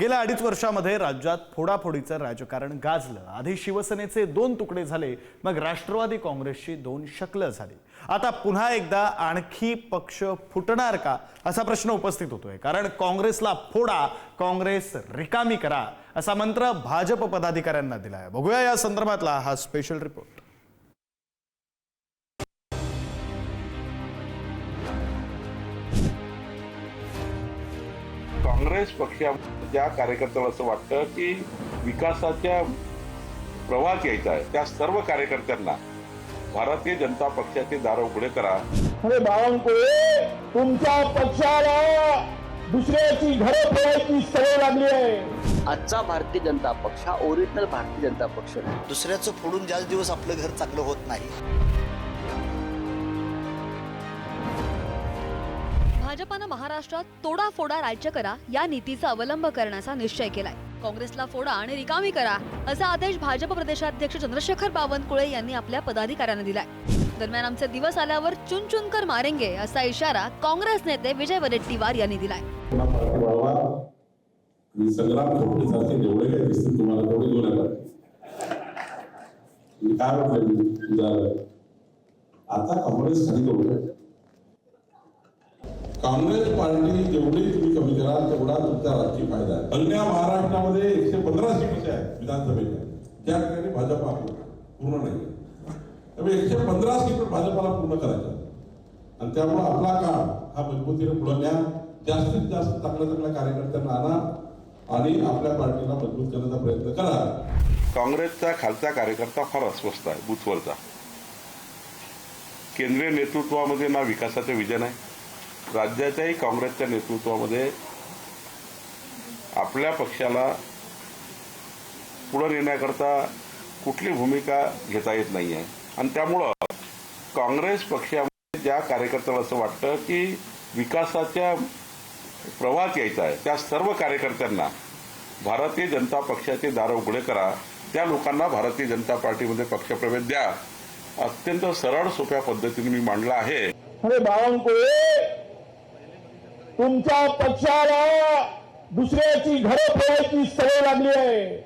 गेल्या अडीच वर्षामध्ये राज्यात फोडाफोडीचं राजकारण गाजलं. आधी शिवसेनेचे दोन तुकडे झाले मग राष्ट्रवादी काँग्रेसची दोन शकलं झाली. आता पुन्हा एकदा आणखी पक्ष फुटणार का असा प्रश्न उपस्थित होतोय. कारण काँग्रेसला फोडा काँग्रेस रिकामी करा असा मंत्र भाजप पदाधिकाऱ्यांना दिलाय. बघूया या संदर्भातला हा स्पेशल रिपोर्ट काँग्रेस पक्षाच्या कार्यकर्त्याला असं वाटतं की विकासाच्या प्रवाहात यायचा आहे त्या सर्व कार्यकर्त्यांना भारतीय जनता पक्षाचे दार उघडे करा. अरे बावनकुळे तुमच्या पक्षाला दुसऱ्याची घरं फोडायची सवय लागली आहे. आजचा भारतीय जनता पक्ष हा ओरिजिनल भारतीय जनता पक्ष नाही. दुसऱ्याचं फोडून ज्याच दिवस आपलं घर चांगलं होत नाही. भाजपानं महाराष्ट्रात तोडा फोडा राज्य करा या नीतीचा अवलंब करण्याचा निश्चय केलाय. काँग्रेसला फोडा आणि रिकामी करा असा आदेश भाजप प्रदेशाध्यक्ष चंद्रशेखर बावनकुळे यांनी आपल्या पदाधिकाऱ्यांना दिलाय. दरम्यान आमचे दिवस आल्यावर चुन चुन कर मारेंगे असा इशारा काँग्रेस नेते विजय वडेट्टीवार यांनी दिलाय. संग्राम जेवढे काही दिसतील तुम्हाला तेवढे घेऊन येतात काय म्हटलं आता काँग्रेस खाली करू काँग्रेस पार्टी जेवढी तुम्ही कमी कराल तेवढा तुमचा राजकीय फायदा आहे. अन्य महाराष्ट्रामध्ये एकशे पंधरा सीट आहेत विधानसभेच्या. त्या ठिकाणी भाजप पूर्ण नाही. त्यामुळे एकशे पंधरा सीट भाजपाला पूर्ण करायचं. आणि त्यामुळे आपला काळ हा मजबूतीने पुढे न्या. जास्तीत जास्त चांगल्या चांगल्या कार्यकर्त्यांना आणा आणि आपल्या पार्टीला मजबूत करण्याचा प्रयत्न करा. काँग्रेसचा खालचा कार्यकर्ता फार अस्वस्थ आहे बुथवरचा. केंद्रीय नेतृत्वामध्ये ना विकासाचे विजन आहे राज्याच्याही काँग्रेसच्या नेतृत्वामध्ये आपल्या पक्षाला पुढे नेण्याकरता कुठली भूमिका घेता येत नाही आहे. आणि त्यामुळं काँग्रेस पक्षामध्ये ज्या कार्यकर्त्याला असं वाटतं की विकासाच्या प्रवाहात यायचा आहे त्या सर्व कार्यकर्त्यांना भारतीय जनता पक्षाचे दार उघडे करा त्या लोकांना भारतीय जनता पार्टीमध्ये पक्षप्रवेश द्या अत्यंत सरळ सोप्या पद्धतीने मी मांडला आहे. अरे बावनकुळे तुमच्या पक्षाला दुसऱ्याची घरं फोडायची सवय लागली आहे.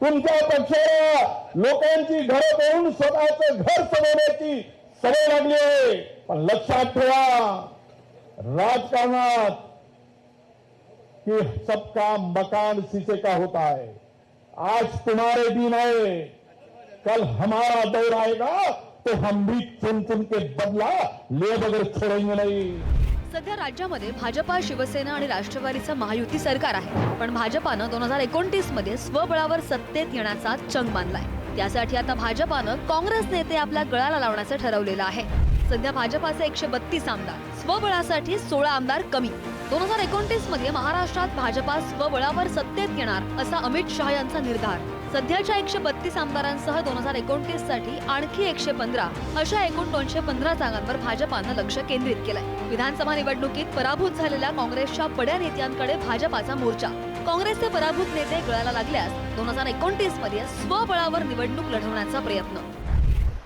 तुमच्या पक्षाला लोकांची घरं तोडून स्वतःचं घर सजवण्याची सवय लागली आहे. पण लक्षात ठेवा, राजकारणात कि सबका मकान शीशे का होता है. आज तुम्हारे दिन आए कल हमारा दौर आएगा तो हम भी चुन चुन के बदला ले बगैर छोड़ेंगे नहीं। सध्या राज्यामध्ये भाजपा शिवसेना आणि राष्ट्रवादीचं महायुती सरकार आहे. पण भाजपानं दोन हजार एकोणतीसमध्ये स्वबळावर सत्तेत येण्याचा चंग बांधलाय त्यासाठी आता भाजपानं काँग्रेस नेते आपल्या गळाला लावण्याचं ठरवलेलं आहे. सध्या भाजपाचे एकशे बत्तीस आमदार स्वबळासाठी सोळा आमदार कमी. दोन हजार एकोणतीसमध्ये महाराष्ट्रात भाजपा स्वबळावर सत्तेत येणार असा अमित शहा यांचा निर्धार. सध्याच्या एकशे बत्तीस आमदारांसह दोन हजार एकोणतीससाठी आणखी एकशे पंधरा अशा एकूण दोनशे पंधरा जागांवर भाजपानं लक्ष केंद्रित केलंय. विधानसभा निवडणुकीत पराभूत झालेल्या काँग्रेसच्या बड्या नेत्यांकडे भाजपाचा मोर्चा. काँग्रेसचे पराभूत नेते गळाला लागल्यास दोन हजार एकोणतीसमध्ये स्वबळावर निवडणूक लढवण्याचा प्रयत्न.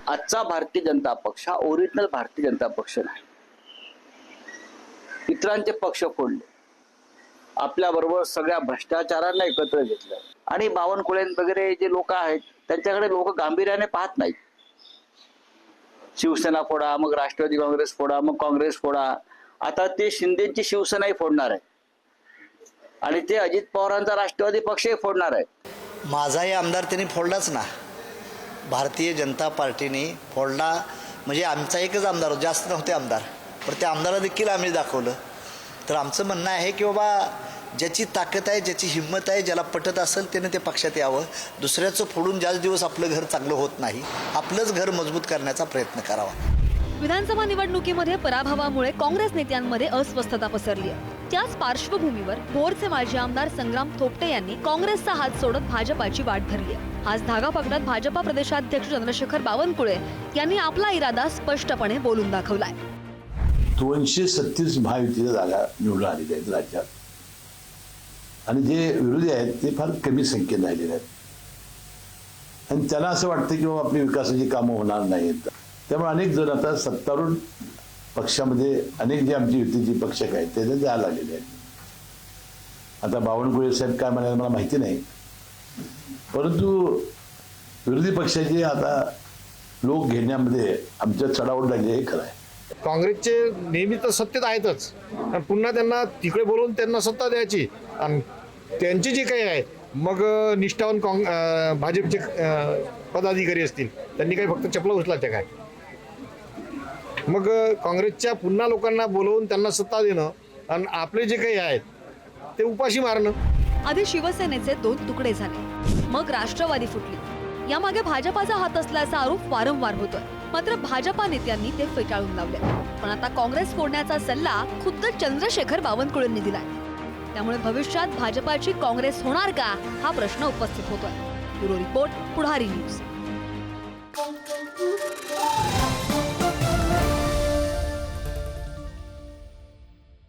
आजचा भारतीय जनता पक्ष हा ओरिजिनल भारतीय जनता पक्ष नाही. इतरांचे पक्ष फोडले. आपल्या बरोबर सगळ्या भ्रष्टाचारांना एकत्र घेतलं. आणि बावनकुळे वगैरे जे लोक आहेत त्यांच्याकडे लोक गांभीर्याने पाहत नाहीत. शिवसेना फोडा मग राष्ट्रवादी काँग्रेस फोडा मग काँग्रेस फोडा. आता ते शिंदेची शिवसेनाही फोडणार आहे. आणि ते अजित पवारांचा राष्ट्रवादी पक्षही फोडणार आहे. माझाही आमदार त्यांनी फोडलाच ना. भारतीय जनता पार्टीने फोडला. म्हणजे आमचा एकच आमदार जास्त नव्हते आमदार. पण त्या आमदाराला देखील आम्ही दाखवलं. तर आमचं म्हणणं आहे की बाबा ज्याची ताकद आहे ज्याची हिंमत आहे ज्याला पटत असेल त्याने ते पक्षात यावं. दुसऱ्याचं फोडून ज्याच दिवस आपलं घर चांगलं होत नाही आपलंच घर मजबूत करण्याचा प्रयत्न करावा. विधानसभा निवडणुकीमध्ये पराभवामुळे काँग्रेस नेत्यांमध्ये अस्वस्थता पसरली आहे. त्याच पार्श्वभूमीवर भोरचे माजी आमदार संग्राम थोपटे यांनी काँग्रेसचा हात सोडत भाजपाची वाट धरली आहे. हाच धागा पकडत भाजपा प्रदेशाध्यक्ष चंद्रशेखर बावनकुळे यांनी आपला इरादा स्पष्टपणे बोलून दाखवलाय. दोनशे सत्तीस महायुतीच्या जागा निवडून आलेल्या आहेत राज्यात. आणि जे विरोधी आहेत ते फार कमी संख्येने राहिलेले आहेत. आणि त्यांना असं वाटतं की बाबा आपली विकासाची कामं होणार नाहीत. त्यामुळे अनेक जण आता सत्तारूढ पक्षामध्ये अनेक जे आमची युतीची पक्षक आहेत ते द्यायला लागलेले आहेत. आता बावनकुळे साहेब काय म्हणाले मला माहिती नाही. परंतु विरोधी पक्षाचे आता लोक घेण्यामध्ये आमच्या चढाओढ लागली हे खरं आहे. काँग्रेसचे नेहमी तर सत्तेत आहेतच. आणि पुन्हा त्यांना तिकडे बोलवून त्यांना सत्ता द्यायची. आणि त्यांचे जे काही आहे मग निष्ठावान काँग अं, भाजपचे अं, पदाधिकारी असतील त्यांनी काही फक्त चपला उचला त्या काय? मग अं, काँग्रेसच्या पुन्हा लोकांना बोलवून त्यांना सत्ता देणं आणि आपले जे काही आहेत ते उपाशी मारणं. आधी शिवसेनेचे दोन तुकडे झाले. मग राष्ट्रवादी फुटली. यामागे भाजपाचा हात असल्याचा आरोप वारंवार होतोय. मात्र भाजपा नेत्यांनी ते फेटाळून लावले. पण आता काँग्रेस फोडण्याचा सल्ला खुद्द चंद्रशेखर बावनकुळेंनी दिलाय. त्यामुळे भविष्यात भाजपाची काँग्रेस होणार का हा प्रश्न उपस्थित होतोय. Bureau report Pudhari news.